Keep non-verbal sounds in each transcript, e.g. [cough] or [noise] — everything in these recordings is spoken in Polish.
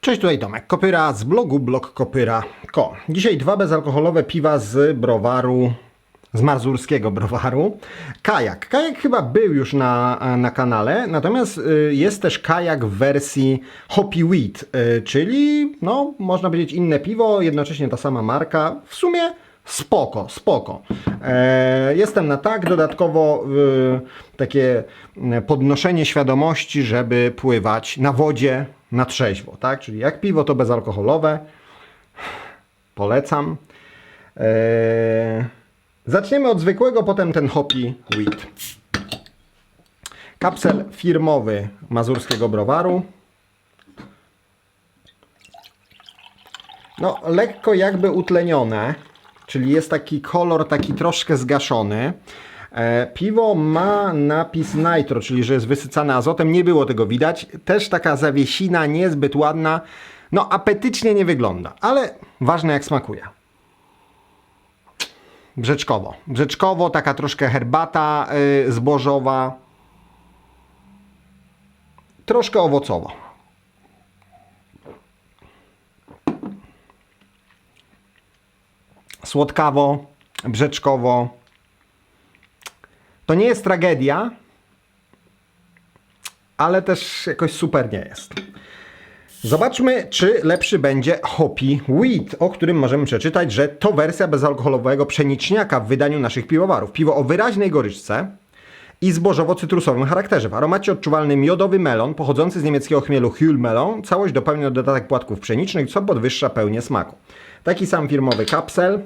Cześć, tutaj Tomek Kopyra z blogu blogkopyra.co. Dzisiaj dwa bezalkoholowe piwa z browaru, z mazurskiego browaru. Kajak. Kajak chyba był już na, na kanale, natomiast y, jest też kajak w wersji Hoppy Wheat, y, czyli no, można powiedzieć inne piwo, jednocześnie ta sama marka. W sumie spoko, spoko. E, jestem na tak, dodatkowo y, takie y, podnoszenie świadomości, żeby pływać na wodzie na trzeźwo, tak? Czyli jak piwo to bezalkoholowe. Polecam. E, zaczniemy od zwykłego, potem ten Hoppy Wheat. Kapsel firmowy mazurskiego browaru. No, lekko jakby utlenione, czyli jest taki kolor taki troszkę zgaszony. E, piwo ma napis nitro, czyli że jest wysycane azotem. Nie było tego widać. Też taka zawiesina niezbyt ładna. No, apetycznie nie wygląda, ale ważne jak smakuje. Brzeczkowo. Brzeczkowo, taka troszkę herbata y, zbożowa. Troszkę owocowo. Słodkawo, brzeczkowo. To nie jest tragedia, ale też jakoś super nie jest. Zobaczmy, czy lepszy będzie Hoppy Wheat, o którym możemy przeczytać, że to wersja bezalkoholowego pszeniczniaka w wydaniu naszych piwowarów. Piwo o wyraźnej goryczce i zbożowo-cytrusowym charakterze. W aromacie odczuwalny miodowy melon pochodzący z niemieckiego chmielu Hüllmelon. Całość dopełnia dodatek płatków pszenicznych, co podwyższa pełnię smaku. Taki sam firmowy kapsel.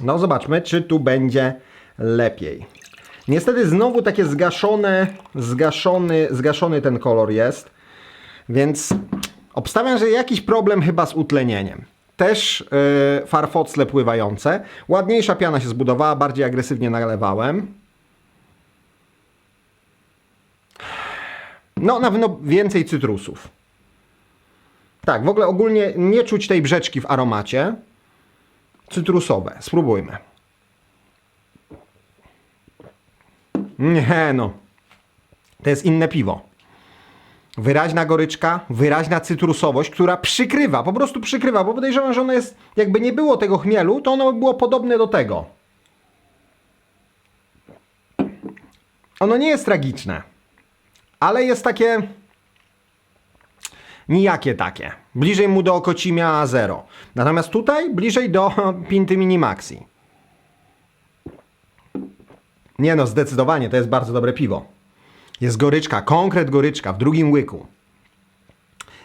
No zobaczmy, czy tu będzie lepiej. Niestety znowu takie zgaszone, zgaszony, zgaszony ten kolor jest, więc obstawiam, że jakiś problem chyba z utlenieniem. Też yy, farfocle pływające. Ładniejsza piana się zbudowała, bardziej agresywnie nalewałem. No, na pewno więcej cytrusów. Tak, w ogóle ogólnie nie czuć tej brzeczki w aromacie. Cytrusowe. Spróbujmy. Nie no. To jest inne piwo. Wyraźna goryczka, wyraźna cytrusowość, która przykrywa, po prostu przykrywa, bo podejrzewam, że ono jest, jakby nie było tego chmielu, to ono by było podobne do tego. Ono nie jest tragiczne, ale jest takie nijakie takie. Bliżej mu do okocimia zero. Natomiast tutaj bliżej do [laughs] Pinty Mini Maxi. Nie no, zdecydowanie, to jest bardzo dobre piwo. Jest goryczka, konkret goryczka w drugim łyku.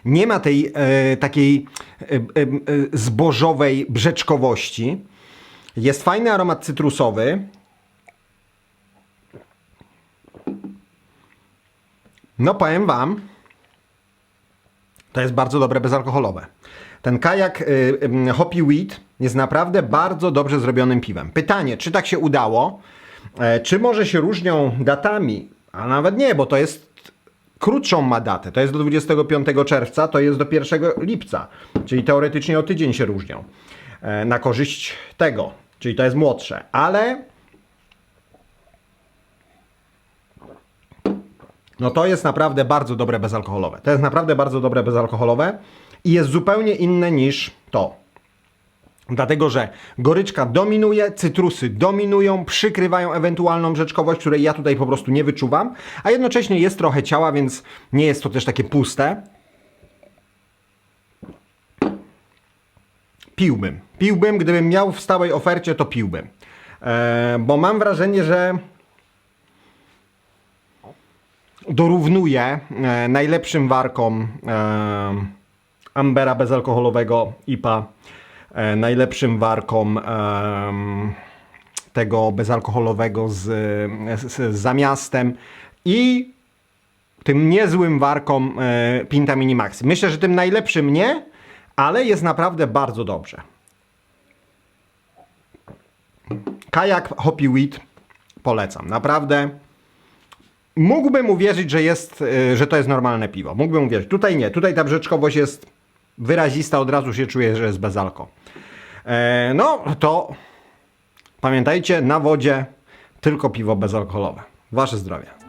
Nie ma tej e, takiej e, e, e, zbożowej brzeczkowości. Jest fajny aromat cytrusowy. No powiem wam, to jest bardzo dobre bezalkoholowe. Ten kajak y, y, Wheat jest naprawdę bardzo dobrze zrobionym piwem. Pytanie, czy tak się udało? E, czy może się różnią datami? A nawet nie, bo to jest krótszą ma datę. To jest do 25 czerwca, to jest do 1 lipca. Czyli teoretycznie o tydzień się różnią. E, na korzyść tego. Czyli to jest młodsze. Ale No to jest naprawdę bardzo dobre bezalkoholowe. To jest naprawdę bardzo dobre bezalkoholowe i jest zupełnie inne niż to. Dlatego, że goryczka dominuje, cytrusy dominują, przykrywają ewentualną brzeczkowość, której ja tutaj po prostu nie wyczuwam, a jednocześnie jest trochę ciała, więc nie jest to też takie puste. Piłbym. Piłbym, gdybym miał w stałej ofercie, to piłbym. Eee, bo mam wrażenie, że dorównuje e, najlepszym warkom e, Ambera bezalkoholowego IPA, e, najlepszym warkom tego bezalkoholowego z, z, z zamiastem i tym niezłym warkom Pinta Mini Maxi. Myślę, że tym najlepszym nie, ale jest naprawdę bardzo dobrze. Kajak Hoppy Wheat polecam. Naprawdę mógłbym uwierzyć, że, jest, y, że to jest normalne piwo. Mógłbym uwierzyć. Tutaj nie. Tutaj ta brzeczkowość jest wyrazista. Od razu się czuje, że jest bez alko. E, no to pamiętajcie, na wodzie tylko piwo bezalkoholowe. Wasze zdrowie.